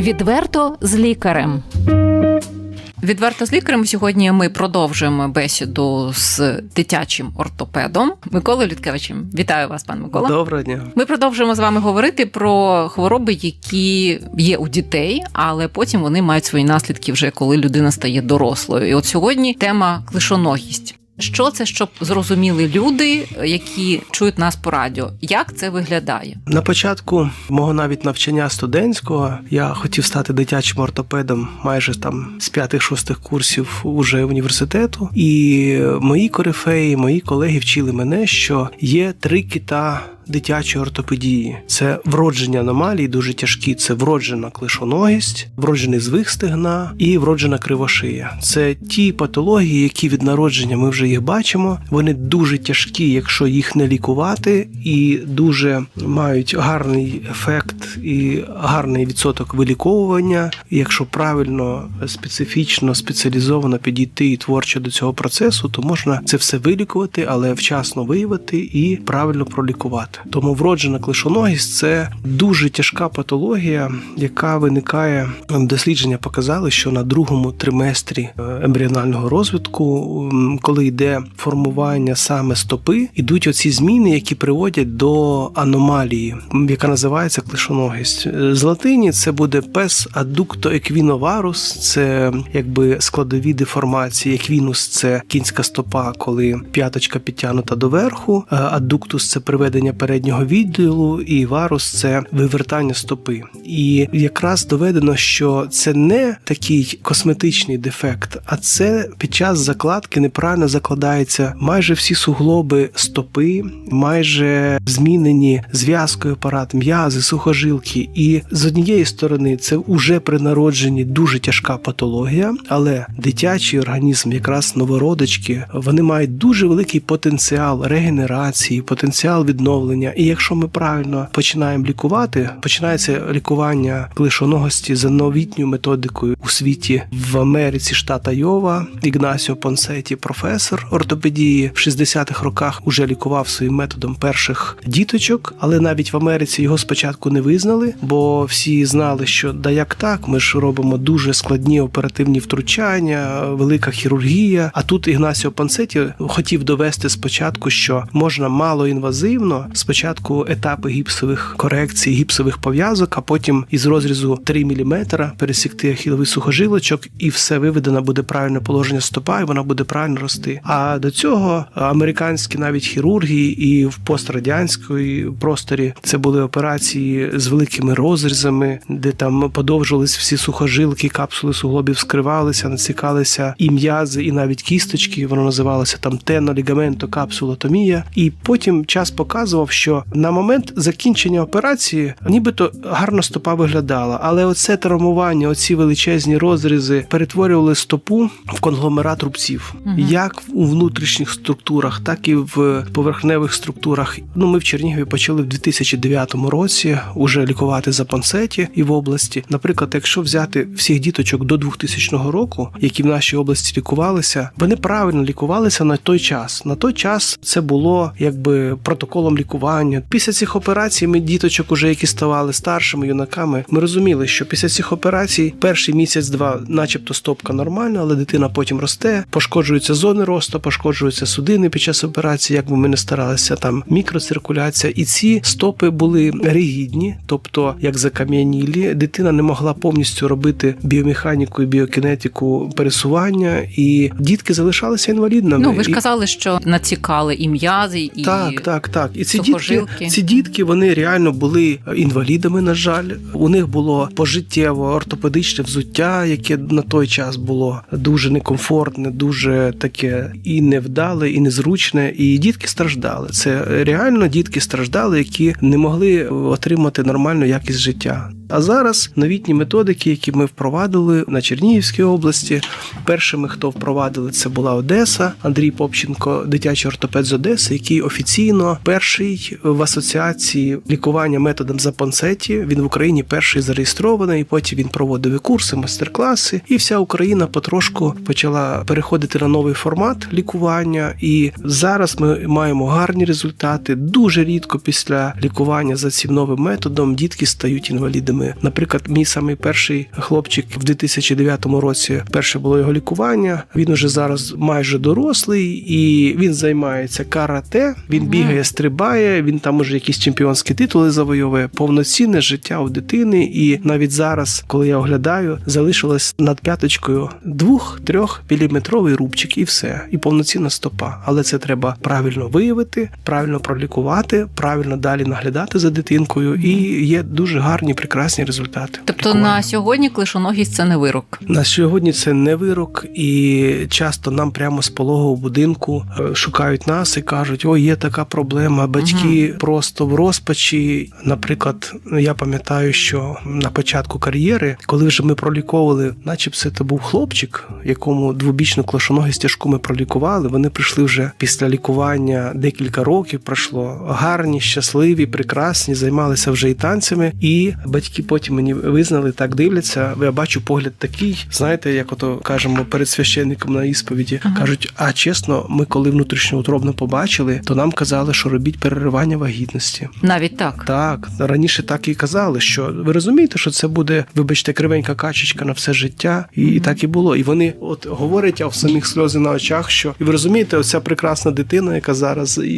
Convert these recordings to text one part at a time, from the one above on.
Відверто з лікарем. Відверто з лікарем сьогодні ми продовжуємо бесіду з дитячим ортопедом Миколою Людкевичем. Вітаю вас, пан Микола. Доброго дня. Ми продовжуємо з вами говорити про хвороби, які є у дітей, але потім вони мають свої наслідки вже коли людина стає дорослою. І от сьогодні тема клишоногість. Що це, щоб зрозуміли люди, які чують нас по радіо? Як це виглядає? На початку мого навіть навчання студентського я хотів стати дитячим ортопедом майже там з п'ятих-шостих курсів уже університету. І мої корифеї, мої колеги вчили мене, що є три кита. Дитячої ортопедії це вроджені аномалії, дуже тяжкі. Це вроджена клишоногість, вроджений звих стегна і вроджена кривошия. Це ті патології, які від народження ми вже їх бачимо. Вони дуже тяжкі, якщо їх не лікувати, і дуже мають гарний ефект і гарний відсоток виліковування, якщо правильно, специфічно, спеціалізовано підійти і творчо до цього процесу, то можна це все вилікувати, але вчасно виявити і правильно пролікувати. Тому вроджена клишоногість це дуже тяжка патологія, яка виникає. Дослідження показали, що на другому триместрі е, ембріонального розвитку, коли йде формування саме стопи, ідуть оці зміни, які приводять до аномалії, яка називається клишоногість. Е, З латині це буде пес адукто еквіноварус, це якби складові деформації. Еквінус це кінська стопа, коли п'яточка підтягнута доверху, е, адуктус це приведення переднього відділу, і варус це вивертання стопи. І якраз доведено, що це не такий косметичний дефект, а це під час закладки неправильно закладаються майже всі суглоби стопи, майже змінені зв'язкою апарат, м'язи, сухожилки. І з однієї сторони це уже при народженні дуже тяжка патологія, але дитячий організм, якраз новородочки, вони мають дуже великий потенціал регенерації, потенціал відновлення. І якщо ми правильно починаємо лікувати, починається лікування клишоногості за новітньою методикою у світі. В Америці, штата Йова, Ігнасіо Понсеті, професор ортопедії в 60-х роках уже лікував своїм методом перших діточок, але навіть в Америці його спочатку не визнали, бо всі знали, що да як так, ми ж робимо дуже складні оперативні втручання, велика хірургія. А тут Ігнасіо Пансеті хотів довести спочатку, що можна малоінвазивно спочатку етапи гіпсових корекцій, гіпсових пов'язок, а потім із розрізу 3 мм пересікти ахіловий сухожилочок, і все виведено буде правильне положення стопа, і вона буде правильно рости. А до цього американські навіть хірурги і в пострадянської просторі це були операції з великими розрізами, де там подовжувались всі сухожилки, капсули суглобів скривалися, націкалися і м'язи, і навіть кісточки. Воно називалося там тенолігаменто капсулотомія. І потім час показував, що на момент закінчення операції нібито гарно стопа виглядала, але оце травмування, оці величезні розрізи перетворювали стопу в конгломерат рубців, Мгм. як у внутрішніх структурах, так і в поверхневих структурах. Ну, ми в Чернігові почали в 2009 році уже лікувати за пансеті і в області. Наприклад, якщо взяти всіх діточок до 2000 року, які в нашій області лікувалися, вони правильно лікувалися на той час. На той час це було якби протоколом лікування. Після цих операцій ми діточок, уже які ставали старшими юнаками, ми розуміли, що після цих операцій перший місяць-два, начебто, стопка нормальна, але дитина потім росте, пошкоджуються зони росту, пошкоджуються судини під час операції, як би ми не старалися, там мікроциркуляція, і ці стопи були ригідні, тобто як закам'янілі. Дитина не могла повністю робити біомеханіку і біокінетику пересування, і дітки залишалися інвалідними. Ну ви ж І- казали, що націкали і м'язи, і так, так, так. І ці дітки, ці дітки вони реально були інвалідами. На жаль, у них було пожиттєво ортопедичне взуття, яке на той час було дуже некомфортне, дуже таке і невдале, і незручне. І дітки страждали. Це реально дітки страждали, які не могли отримати нормальну якість життя. А зараз новітні методики, які ми впровадили на Чернігівській області. Першими, хто впровадили, це була Одеса, Андрій Попченко, дитячий ортопед з Одеси, який офіційно перший який в асоціації лікування методом Запонцеті він в Україні перший зареєстрований. Потім він проводив і курси, майстер-класи, і вся Україна потрошку почала переходити на новий формат лікування. І зараз ми маємо гарні результати. Дуже рідко після лікування за цим новим методом дітки стають інвалідами. Наприклад, мій самий перший хлопчик в 2009 році перше було його лікування. Він уже зараз майже дорослий, і він займається карате. Він бігає, стрибає. Він там уже якісь чемпіонські титули завойовує. Повноцінне життя у дитини. І навіть зараз, коли я оглядаю, залишилось над п'яточкою двох-трьох міліметровий рубчик, і все, і повноцінна стопа. Але це треба правильно виявити, правильно пролікувати, правильно далі наглядати за дитинкою. І є дуже гарні, прекрасні результати. Тобто лікування. на сьогодні клишоногість це не вирок. На сьогодні це не вирок, і часто нам прямо з пологового будинку е, шукають нас і кажуть: о, є така проблема. Батьки просто в розпачі. Наприклад, я пам'ятаю, що на початку кар'єри, коли вже ми проліковували, наче це то був хлопчик, якому двобічну клошоногість тяжку ми пролікували. Вони прийшли вже після лікування декілька років. Пройшло гарні, щасливі, прекрасні, займалися вже і танцями. І батьки потім мені визнали, так дивляться. Я бачу погляд такий, знаєте, як ото кажемо перед священником на ісповіді. Ага. кажуть: а чесно, ми коли внутрішньоутробно побачили, то нам казали, що робіть переривання вагітності. Навіть так. Так, раніше так і казали, що ви розумієте, що це буде, вибачте, кривенька качечка на все життя, і, і так і було. І вони от говорять, а в самих сльози на очах, що і ви розумієте, оця прекрасна дитина, яка зараз і,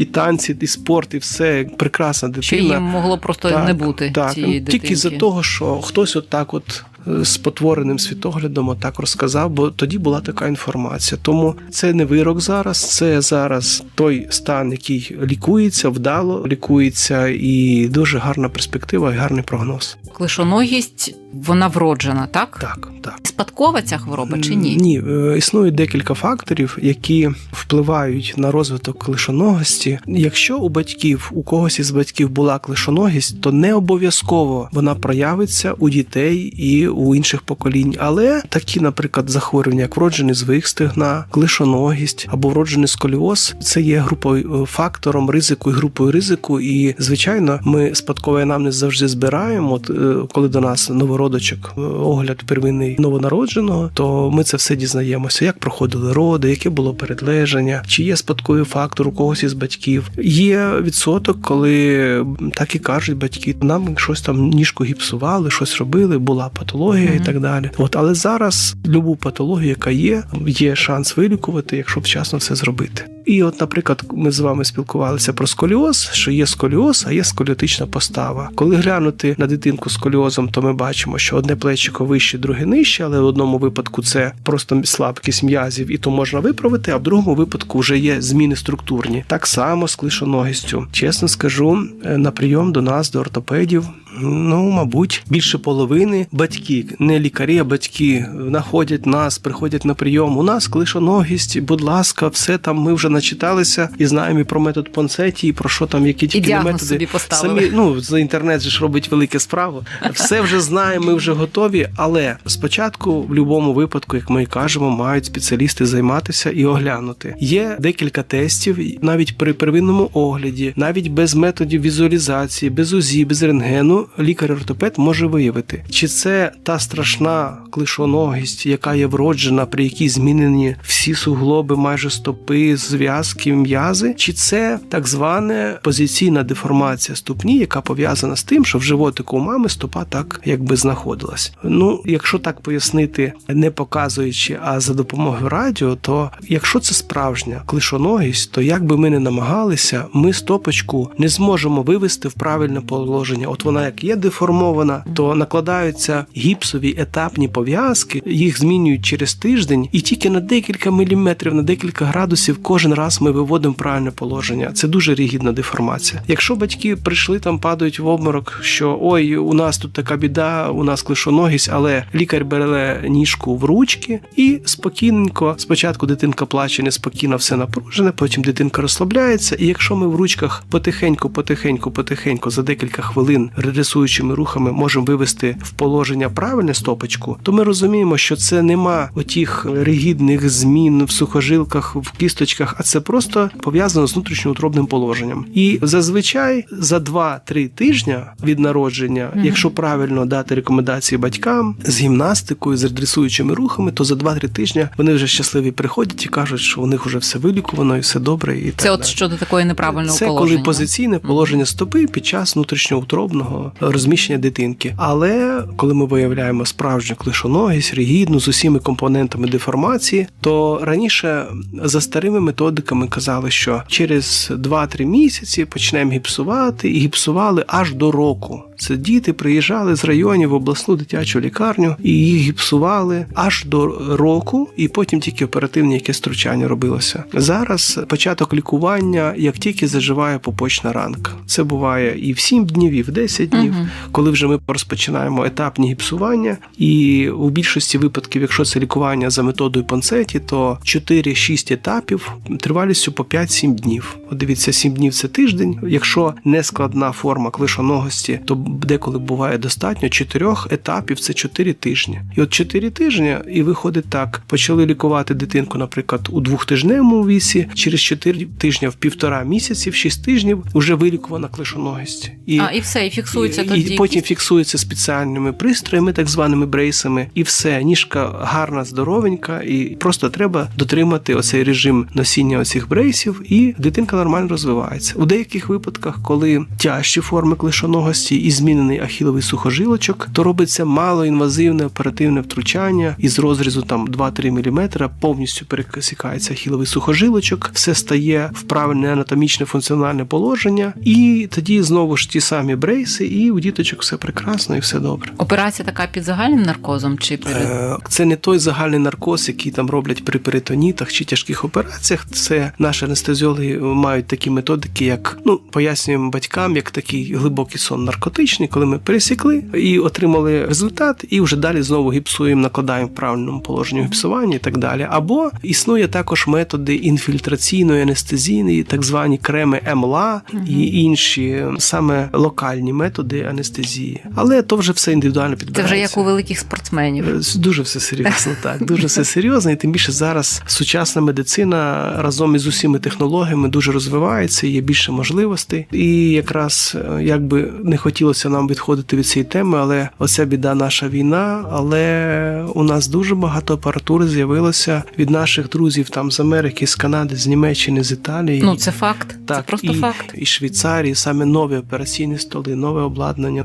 і танці, і спорт, і все прекрасна дитина. Що їм могло просто Так, не бути так. цієї Тільки дитинки. за того, що хтось от. е, З потвореним світоглядом отак розказав, бо тоді була така інформація. Тому це не вирок зараз, це зараз той стан, який лікується, вдало лікується, і дуже гарна перспектива і гарний прогноз. Клишоногість вона вроджена, так? Так, так. Спадкова ця хвороба чи ні? Ні, е, існує декілька факторів, які впливають на розвиток клишоногості. Якщо у батьків, у когось із батьків була клишоногість, то не обов'язково вона проявиться у дітей і у інших поколінь. Але такі, наприклад, захворювання, як вроджений звик стегна, клишоногість або вроджений сколіоз, це є групою е, фактором ризику і групою ризику. І звичайно, ми спадковий анамнез завжди збираємо. От е, коли до нас новородочок, е, огляд первинний новонародженого, то ми це все дізнаємося, як проходили роди, яке було передлежання, чи є спадковий фактор у когось із батьків. Є відсоток, коли так і кажуть батьки, нам щось там ніжку гіпсували, щось робили, була патологія Мгм. і так далі. От але зараз любу патологію, яка є, є шанс вилікувати, якщо вчасно все зробити. І от, наприклад, ми з вами спілкувалися про сколіоз, що є сколіоз, а є сколіотична постава. Коли глянути на дитинку з сколіозом, то ми бачимо, що одне плечико вище, друге нижче, але в одному випадку це просто слабкість м'язів, і то можна виправити, а в другому випадку вже є зміни структурні. Так само з клишоногістю. Чесно скажу, е, на прийом до нас, до ортопедів. Ну, мабуть, більше половини батьки, не лікарі, а батьки знаходять нас, приходять на прийом. У нас клишоногість, будь ласка, все там. Ми вже начиталися і знаємо і про метод Понсеті, і про що там, які тільки не методи. собі поставили. Самі ну за інтернет же ж робить велике справу. Все вже знаємо, ми вже готові. Але спочатку, в будь-якому випадку, як ми і кажемо, мають спеціалісти займатися і оглянути. Є декілька тестів, навіть при первинному огляді, навіть без методів візуалізації, без УЗІ, без рентгену, лікар-ортопед може виявити, чи це та страшна клишоногість, яка є вроджена, при якій змінені всі суглоби, майже стопи, зв'язки, м'язи, чи це так звана позиційна деформація ступні, яка пов'язана з тим, що в животику у мами стопа так якби знаходилась. Ну, якщо так пояснити, не показуючи, а за допомогою радіо, то якщо це справжня клишоногість, то як би ми не намагалися, ми стопочку не зможемо вивести в правильне положення. От вона як є деформована, то накладаються гіпсові етапні пов'язки, їх змінюють через тиждень, і тільки на декілька міліметрів, на декілька градусів кожен раз ми виводимо правильне положення. Це дуже рігідна деформація. Якщо батьки прийшли там, падають в обморок, що ой, у нас тут така біда, у нас клишоногість, але лікар бере ніжку в ручки і спокійненько, спочатку дитинка плаче неспокійно, все напружене, потім дитинка розслабляється. І якщо ми в ручках потихеньку, потихеньку, потихеньку за декілька хвилин дресуючими рухами можемо вивести в положення правильне стопочку, то ми розуміємо, що це нема отіх ригідних змін в сухожилках, в кісточках, а це просто пов'язано з внутрішньоутробним положенням. І зазвичай за 2-3 тижня від народження, якщо правильно дати рекомендації батькам з гімнастикою, з дресуючими рухами, то за 2-3 тижні вони вже щасливі приходять і кажуть, що у них вже все вилікувано і все добре. І Це так от щодо такої неправильного Це положення. коли позиційне положення стопи під час внутрішньоутробного розміщення дитинки. Але коли ми виявляємо справжню клишоногість, ригідну з усіма компонентами деформації, то раніше за старими методиками казали, що через 2-3 місяці почнемо гіпсувати, і гіпсували аж до року. Це діти приїжджали з районів в обласну дитячу лікарню і їх гіпсували аж до року, і потім тільки оперативне якесь втручання робилося. Зараз початок лікування, як тільки заживає попочна ранка. Це буває і в 7 днів, і в 10 днів, Мгм. коли вже ми розпочинаємо етапні гіпсування. І у більшості випадків, якщо це лікування за методою Панцеті, то 4-6 етапів тривалістю по 5-7 днів. От дивіться, 7 днів це тиждень. Якщо не складна форма клишоногості, то деколи буває достатньо 4 етапів це 4 тижні. І от 4 тижні, і виходить так: почали лікувати дитинку, наприклад, у двохтижневому вісі, через 4 тижні в півтора місяці, в 6 тижнів вже вилікувана клишоногість. І А, і все, і фіксується і, тоді. і потім фіксується спеціальними пристроями, так званими брейсами, і все. Ніжка гарна, здоровенька, і просто треба дотримати оцей режим носіння оцих брейсів, і дитинка нормально розвивається. У деяких випадках, коли тяжчі форми клишоногості і змінений ахіловий сухожилочок, то робиться малоінвазивне оперативне втручання із розрізу там 2-3 мм, повністю пересікається ахіловий сухожилочок, все стає в правильне анатомічне функціональне положення, і тоді знову ж ті самі брейси, і у діточок все прекрасно і все добре. Операція така під загальним наркозом чи перед Е, Це не той загальний наркоз, який там роблять при перитонітах чи тяжких операціях. Це наші анестезіологи мають такі методики, як ну пояснюємо батькам, як такий глибокий сон наркотичний, коли ми пересікли і отримали результат, і вже далі знову гіпсуємо, накладаємо в правильному положенні гіпсування і так далі. Або існує також методи інфільтраційної анестезійної, так звані креми МЛА і інші саме локальні методи анестезії. Але то вже все індивідуально це вже як у великих спортсменів. Е, Дуже все серйозно, так дуже все серйозно, і тим більше зараз сучасна медицина разом із усіма технологіями дуже розвивається, є більше можливостей. І якраз е, як би не хотілося нам відходити від цієї теми, але оця біда наша війна. Але у нас дуже багато апаратури з'явилося від наших друзів там з Америки, з Канади, з Німеччини, з Італії. Ну це факт. це Так, просто і, факт. і Швейцарії саме нові операційні столи, нове обладнання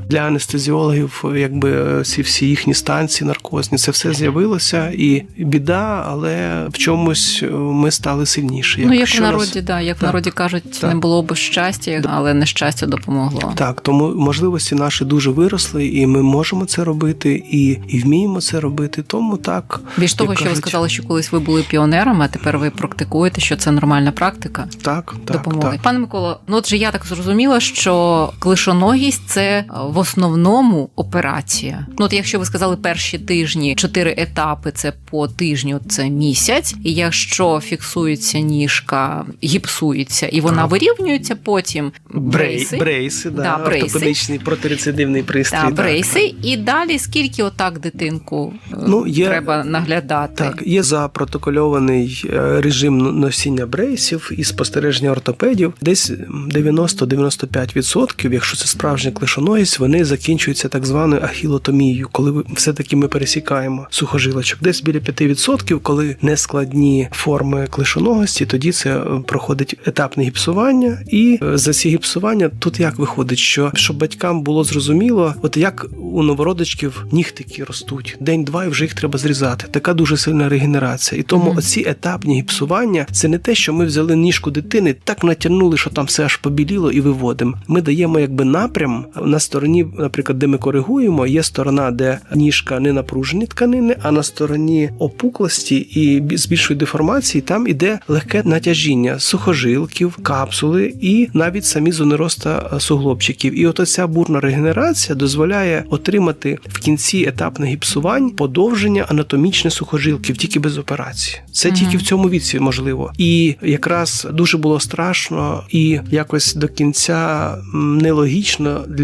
для анестезіологів, якби е, ці всі їхні станції наркозні, це все з'явилося, і біда, але в чомусь е, ми стали сильніші. ну як в народі, да, як в народі кажуть, так. не було б щастя, але нещастя допомогло. Так, тому можливості наші дуже виросли, і ми можемо це робити, і, і вміємо це робити. Тому так Більш того, як що ви сказали, що колись ви були піонерами, а тепер ви практикуєте, що це нормальна практика так, так, допомоги. так. Пане Миколо, ну отже, я так зрозуміла, що клишоногість це е, в основному операція. Ну, от якщо ви сказали перші тижні, чотири етапи це по тижню, це місяць. І якщо фіксується ніжка, гіпсується і вона Так. вирівнюється, потім Брейси, брейси. да, Да, брейси. ортопедичний протирецидивний пристрій. Та так. брейси, і далі скільки отак дитинку е, Ну, є- треба наглядати? Так, є запротокольований е, режим носіння брейсів і спостереження ортопедів. Десь 90-95%, якщо це справжня клишоногість, вони закінчуються так званою ахілотомією, коли все-таки ми пересікаємо сухожилочок. Десь біля 5%, коли нескладні форми клишоногості, тоді це е, проходить етапне гіпсування. І е, за ці гіпсування тут як виходить, що щоб батькам було зрозуміло, от як у новородичків нігтики ростуть день-два, і вже їх треба зрізати. Така дуже сильна регенерація. І тому Мгм. оці етапні гіпсування це не те, що ми взяли ніжку дитини, так натягнули, що там все аж побіліло і виводимо. Ми даємо якби напрям на стороні, наприклад, де ми коригуємо, є сторона, де ніжка не напружені тканини, а на стороні опуклості і з більшої деформації там іде легке натяжіння сухожилків, капсули і навіть самі зони роста е, суглобчиків. І от оця фігурна регенерація дозволяє отримати в кінці етапних гіпсувань подовження анатомічне сухожилків тільки без операції. Це Мгм. тільки в цьому віці можливо. І якраз дуже було страшно і якось до кінця нелогічно для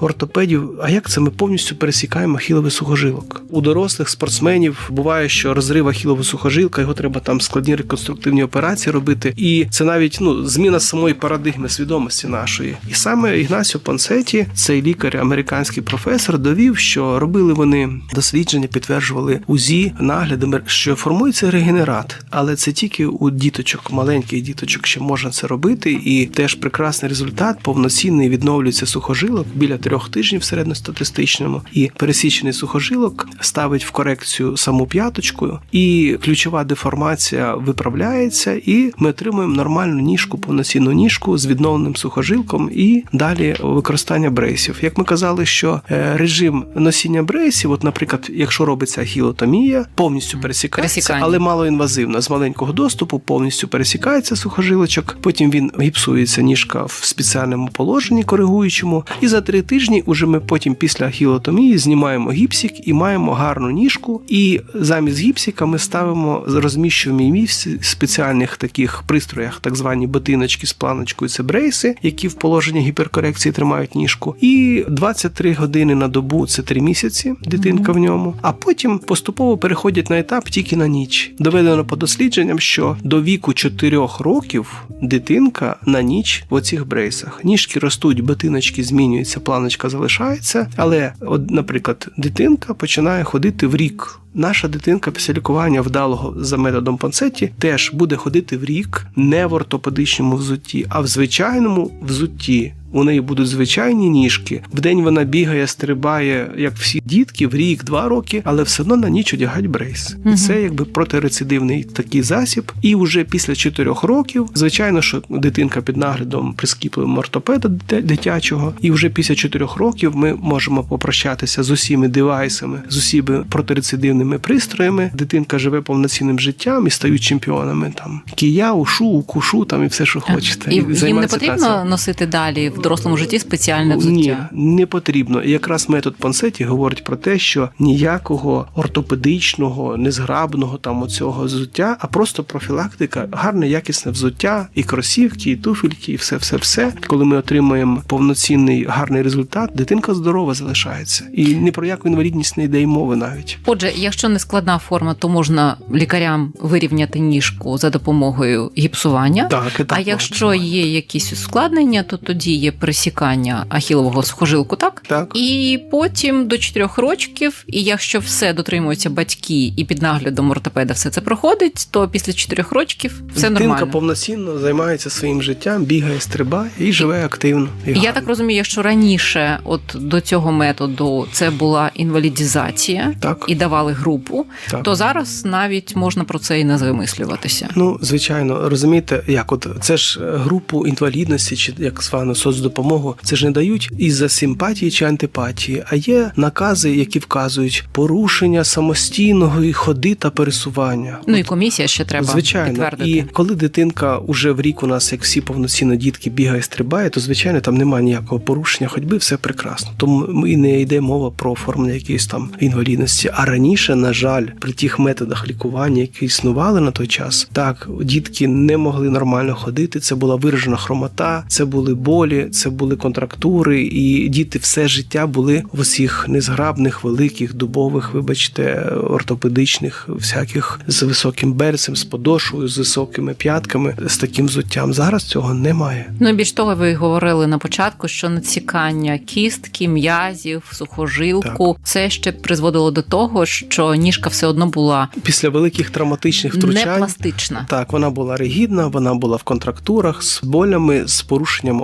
ортопедів. А як це ми повністю пересікаємо ахіловий сухожилок? У дорослих спортсменів буває, що розрив ахілового сухожилка, його треба там складні реконструктивні операції робити. І це навіть ну зміна самої парадигми свідомості нашої. І саме Ігнасіо Пансеті, цей лікар, американський професор, довів, що робили вони дослідження, підтверджували УЗІ наглядами, що формується регенерат, але це тільки у діточок, маленьких діточок ще можна це робити, і теж прекрасний результат повноцінний відновлюється сухожилок біля трьох тижнів в середньостатистичному, і пересічений сухожилок ставить в корекцію саму п'яточку, і ключова деформація виправляється, і ми отримуємо нормальну ніжку, повноцінну ніжку з відновленим сухожилком, і далі використання брейсів. Як ми казали, що е, режим носіння брейсів, от, наприклад, якщо робиться ахілотомія, повністю пересікається, Пересікання. але малоінвазивно з маленького доступу повністю пересікається сухожилочок. Потім він гіпсується ніжка в спеціальному положенні коригуючому. І за три тижні уже ми потім після ахілотомії знімаємо гіпсик і маємо гарну ніжку. І замість гіпсика ми ставимо розміщуємо місці спеціальних таких пристроях, так звані ботиночки з планочкою. Це брейси, які в положенні гіперкорекції тримають ніжку. І 23 години на добу це 3 місяці. Дитинка в ньому. А потім поступово переходять на етап тільки на ніч. Доведено по дослідженням, що до віку 4 років дитинка на ніч в оцих брейсах. Ніжки ростуть, ботиночки змінюються, планочка залишається. Але, от, наприклад, дитинка починає ходити в рік. Наша дитинка після лікування вдалого за методом Панцеті теж буде ходити в рік не в ортопедичному взутті, а в звичайному взутті. У неї будуть звичайні ніжки. Вдень вона бігає, стрибає, як всі дітки, в рік, два роки, але все одно на ніч одягають брейс. І це якби протирецидивний такий засіб. І вже після чотирьох років, звичайно, що дитинка під наглядом прискіпливого ортопеда дитячого, і вже після чотирьох років ми можемо попрощатися з усіми девайсами, з усіми протирецидивними пристроями. Дитинка живе повноцінним життям і стають чемпіонами там кія, ушу, укушу, там і все, що хочете. І їм не потрібно танцями. носити далі в дорослому житті спеціальне Ні, взуття. не потрібно. І якраз метод Пансеті говорить про те, що ніякого ортопедичного, незграбного там оцього взуття, а просто профілактика, гарне якісне взуття, і кросівки, і туфельки, і все, все, все. Коли ми отримаємо повноцінний гарний результат, дитинка здорова залишається. І ні про яку інвалідність не йде й мови навіть. Отже, якщо не складна форма, то можна лікарям вирівняти ніжку за допомогою гіпсування. Так, так а якщо є якісь ускладнення, то тоді є присікання ахілового сухожилку, так? так. І потім до 4 років, і якщо все дотримуються батьки і під наглядом ортопеда все це проходить, то після 4 років все Дитинка нормально. повноцінно займається своїм життям, бігає, стрибає і живе активно. І Я гарно. так розумію, якщо раніше, от до цього методу, це була інвалідізація так. і давали групу, так. то зараз навіть можна про це і не замислюватися. Ну, звичайно, розумієте, як от це ж е, групу інвалідності, чи як звану соцдопомогу, це ж не дають із-за симпатії чи антипатії, а є накази, які вказують порушення самостійного ходи та пересування. Ну і комісія ще треба звичайно, підтвердити. і коли дитинка уже в рік у нас, як всі повноцінно дітки, бігає, стрибає, то звичайно там немає ніякого порушення ходьби, все прекрасно. Тому і не йде мова про оформлення якоїсь там інвалідності. А раніше, на жаль, при тих методах лікування, які існували на той час, так дітки не могли нормально ходити. Це була виражена хромота, це були болі, це були контрактури, і діти все життя були в усіх незграбних, великих, дубових, вибачте, ортопедичних, всяких з високим берцем, з подошвою, з високими п'ятками, з таким взуттям. Зараз цього немає. Ну більш того, ви говорили на початку, що надсікання кістки, м'язів, сухожилку це ще призводило до того, що ніжка все одно була Після великих травматичних не втручань. пластична. Так, вона була ригідна, вона була в контрактурах з болями, з порушенням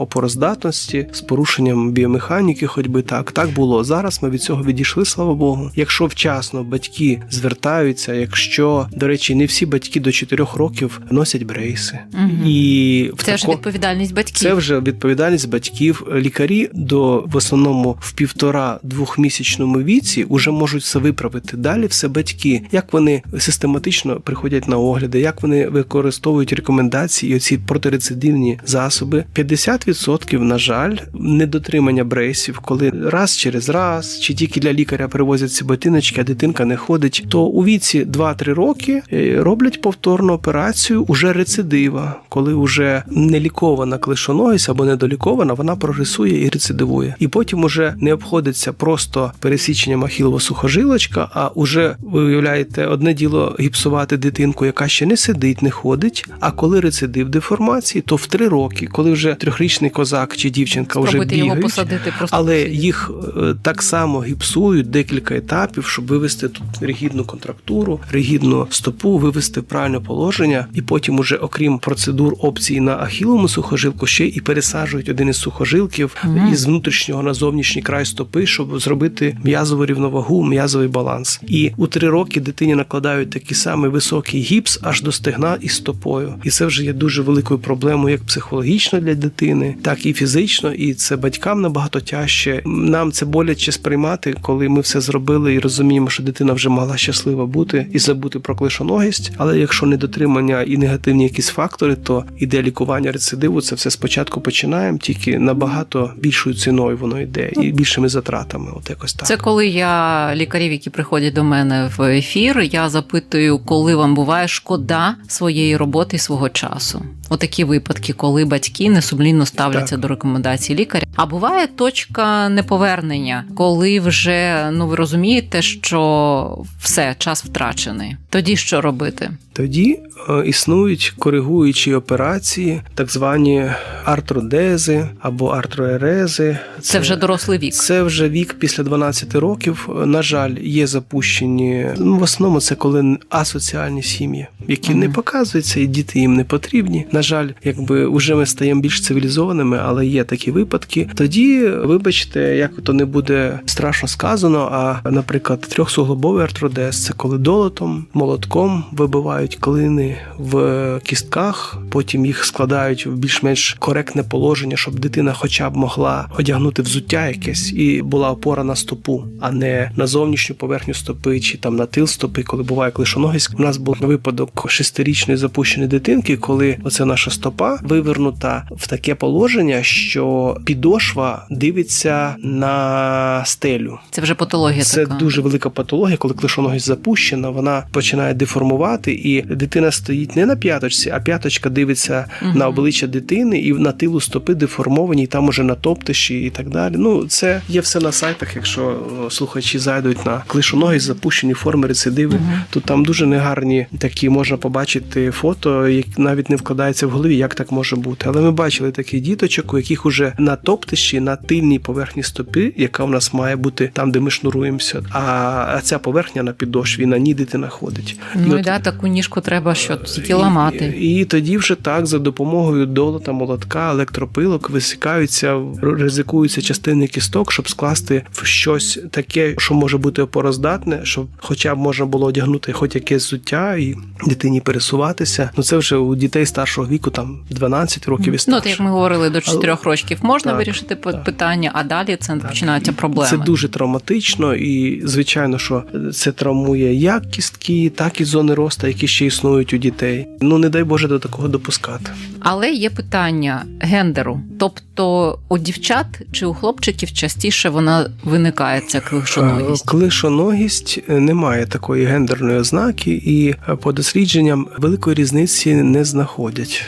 опороздатності, з порушенням біомеханіки, ходьби так. Так було. Зараз ми від цього відійшли, слава Богу. Якщо вчасно батьки звертаються, якщо, до речі, не всі батьки до 4 років носять брейси. Мгм. І в Це тако- відповідальність батьків. це вже відповідальність батьків. Лікарі до в основному в півтора-двохмісячному віці вже можуть все виправити. Далі все батьки, як вони систематично приходять на огляди, як вони використовують рекомендації і оці протирецидивні засоби. 50% років, на жаль, недотримання брейсів, коли раз через раз, чи тільки для лікаря привозять ці ботиночки, а дитинка не ходить, то у віці 2-3 роки е, роблять повторну операцію уже рецидива, коли вже не лікована клишоногість або недолікована, вона прогресує і рецидивує. І потім уже не обходиться просто пересіченням ахілова сухожилочка, а уже ви уявляєте, одне діло гіпсувати дитинку, яка ще не сидить, не ходить. А коли рецидив деформації, то в три роки, коли вже трьохрічний козак чи дівчинка вже Спробуйте його посадити просто. але посидіти. їх е, так само гіпсують декілька етапів, щоб вивести тут ригідну контрактуру, ригідну стопу, вивести в правильне положення, і потім, уже, окрім процедур опції на ахіловому сухожилку, ще і пересаджують один із сухожилків Мгм. із внутрішнього на зовнішній край стопи, щоб зробити м'язову рівновагу, м'язовий баланс. І у три роки дитині накладають такий самий високий гіпс аж до стегна із стопою. І це вже є дуже великою проблемою, як психологічно для дитини, так і фізично. І це батькам набагато тяжче. Нам це боляче сприймати, коли ми все зробили і розуміємо, що дитина вже могла щаслива бути і забути про клишоногість. Але якщо недотримання і негативні якісь фактори, то іде лікування рецидиву. Це все спочатку починаємо, тільки набагато більшою ціною воно йде і більшими затратами. От якось так. Це коли я лікарів, які приходять до мене в ефір, я запитую, коли вам буває шкода своєї роботи і свого часу. Отакі випадки, коли батьки несумлінно ставляться Так. до рекомендацій лікаря. А буває точка неповернення, коли вже ну ви розумієте, що все, час втрачений. Тоді що робити? Тоді е, існують коригуючі операції, так звані артродези або артроерези. Це вже дорослий вік. Це вже вік після 12 років. На жаль, є запущені. Ну, в основному це коли асоціальні сім'ї, які Мгм. не показуються, і діти їм не потрібні. На жаль, якби вже ми стаємо більш цивілізованими, але є такі випадки. Тоді, вибачте, як то не буде страшно сказано. А, наприклад, трьохсуглобовий артродез це коли долотом, молотком вибивають клини в кістках, потім їх складають в більш-менш коректне положення, щоб дитина хоча б могла одягнути взуття якесь і була опора на стопу, а не на зовнішню поверхню стопи чи там на тил стопи, коли буває клишоногість. У нас був випадок шестирічної запущеної дитинки, коли оце наша стопа вивернута в таке положення, що підошва дивиться на стелю. Це вже патологія Це така. дуже велика патологія, коли клишоногість запущена, вона починає деформувати, і дитина стоїть не на п'яточці, а п'яточка дивиться Мгм. на обличчя дитини і на тилу стопи деформовані, і там уже на топтиші і так далі. Ну це є все на сайтах. Якщо слухачі зайдуть на клишоногість, запущені форми рецидиви, Мгм. то там дуже негарні такі можна побачити фото, які навіть не вкладається в голові, як так може бути. Але ми бачили таких діточок, у яких уже на топтиші, на тильній поверхні стопи, яка у нас має бути там, де ми шнуруємося. А, ця поверхня на підошві, на ній дитина ходить. Ну і от- да, таку ніжку треба що тільки ламати. і, і тоді вже так за допомогою долота, молотка, електропилок висікаються, ризикуються частини кісток, щоб скласти в щось таке, що може бути опороздатне, щоб хоча б можна було одягнути хоч якесь взуття і дитині пересуватися. Ну це вже у дітей старшого віку, там 12 років і Ну, старше. от як ми говорили, до 4 років можна Так, вирішити так. питання, а далі це починаються проблеми. Це дуже травматично, і звичайно, що це травмує як кістки, так і зони росту, які ще існують у дітей. Ну не дай Боже до такого допускати. Але є питання гендеру. Тобто у дівчат чи у хлопчиків частіше вона виникає ця клишоногість. Е, Клишоногість е, не має такої гендерної ознаки, і е, по дослідженням великої різниці не знаходять.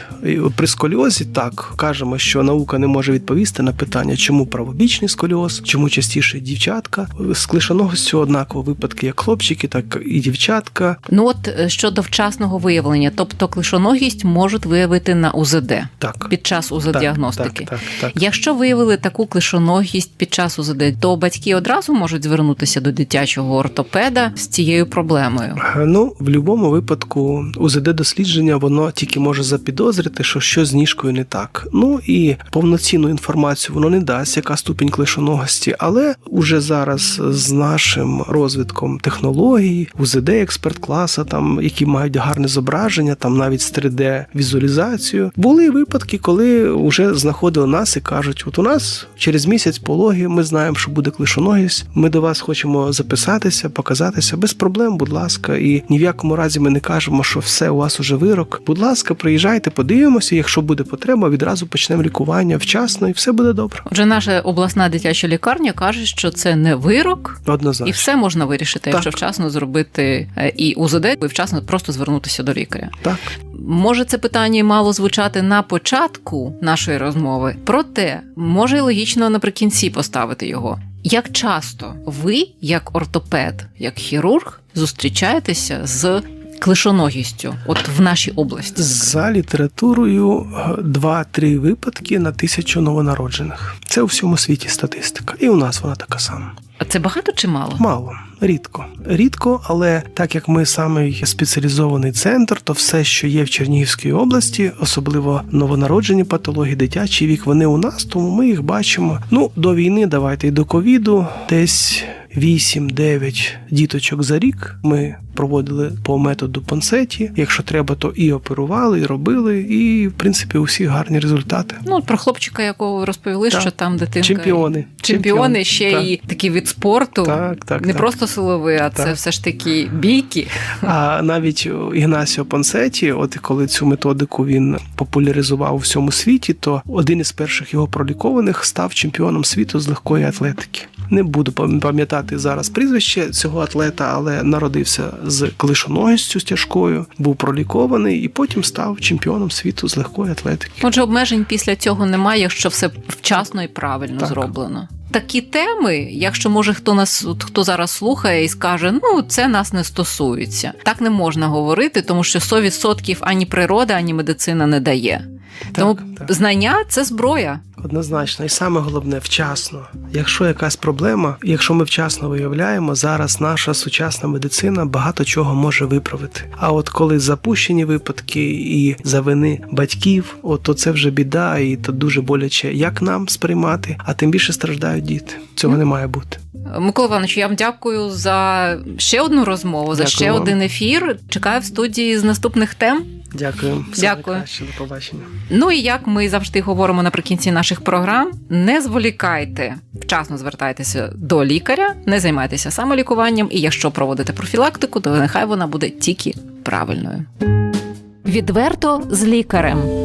При сколіозі так кажемо, що наука не може відповісти на питання, чому правобічний сколіоз, чому частіше дівчатка. З клишоногістю однаково випадки як хлопчики, так і дівчатка. Ну от е, щодо вчасного виявлення, тобто клишоногість можуть виявити на УЗД Так. під час Так, УЗ-діагностики. Так, так, так. Якщо виявили таку клишоногість під час УЗД, то батьки одразу можуть звернутися до дитячого ортопеда з цією проблемою. Ну, в будь-якому випадку УЗД дослідження воно тільки може запідозрити, що щось з ніжкою не так. Ну і повноцінну інформацію воно не дасть, яка ступінь клишоногості, але уже зараз з нашим розвитком технологій, УЗД експерт класа, там які мають гарне зображення, там навіть з 3D візуалізацію, були випадки, коли вже знаходили нас і кажуть: от у нас через місяць пологи, ми знаємо, що буде клишоногість. Ми до вас хочемо записатися, показатися без проблем, будь ласка. І ні в якому разі ми не кажемо, що все у вас уже вирок. Будь ласка, приїжджайте, подивимося. Якщо буде потреба, відразу почнемо лікування. Лікування вчасно, і все буде добре. Отже, наша обласна дитяча лікарня каже, що це не вирок, Однозначно. і все можна вирішити, якщо вчасно зробити е, і УЗД, і вчасно просто звернутися до лікаря. Так. Може, це питання мало звучати на початку нашої розмови, проте може логічно наприкінці поставити його. Як часто ви, як ортопед, як хірург, зустрічаєтеся з клишоногістю, от в нашій області? За літературою е, 2-3 випадки на тисячу новонароджених. Це у всьому світі статистика. І у нас вона така сама. А це багато чи мало? Мало, рідко. Рідко, але так як ми самий спеціалізований центр, то все, що є в Чернігівській області, особливо новонароджені патології, дитячий вік, вони у нас, тому ми їх бачимо. Ну, до війни, давайте і до ковіду, десь 8-9 діточок за рік ми проводили по методу Понсеті. Якщо треба, то і оперували, і робили, і в принципі усі гарні результати. Ну, от про хлопчика, якого ви розповіли, Так. що там дитинка. Чемпіони. Чемпіони ще Так. і такий від спорту. Так, так, не так. просто силовий, а це все ж таки бійки. А навіть Ігнасіо Понсеті, от коли цю методику він популяризував у всьому світі, то один із перших його пролікованих став чемпіоном світу з легкої атлетики. Не буду пам- пам'ятати зараз прізвище цього атлета, але народився з клишоногістю з тяжкою, був пролікований і потім став чемпіоном світу з легкої атлетики. Отже, обмежень після цього немає, якщо все вчасно і правильно Так. зроблено. Такі теми, якщо може хто нас хто зараз слухає і скаже, ну це нас не стосується. Так не можна говорити, тому що 100% ані природа, ані медицина не дає. Тому так. знання це зброя. Однозначно, і саме головне вчасно. Якщо якась проблема, якщо ми вчасно виявляємо, зараз наша сучасна медицина багато чого може виправити. А от коли запущені випадки і за вини батьків, от то це вже біда, і то дуже боляче як нам сприймати, а тим більше страждають діти. Цього не має бути. Микола Іванович, я вам дякую за ще одну розмову, за ще вам. один ефір. Чекаю в студії з наступних тем. Дякую. Все Дякую. найкраще. До побачення. Ну і як ми завжди говоримо наприкінці наших програм, не зволікайте, вчасно звертайтеся до лікаря, не займайтеся самолікуванням, і якщо проводите профілактику, то нехай вона буде тільки правильною. Відверто з лікарем.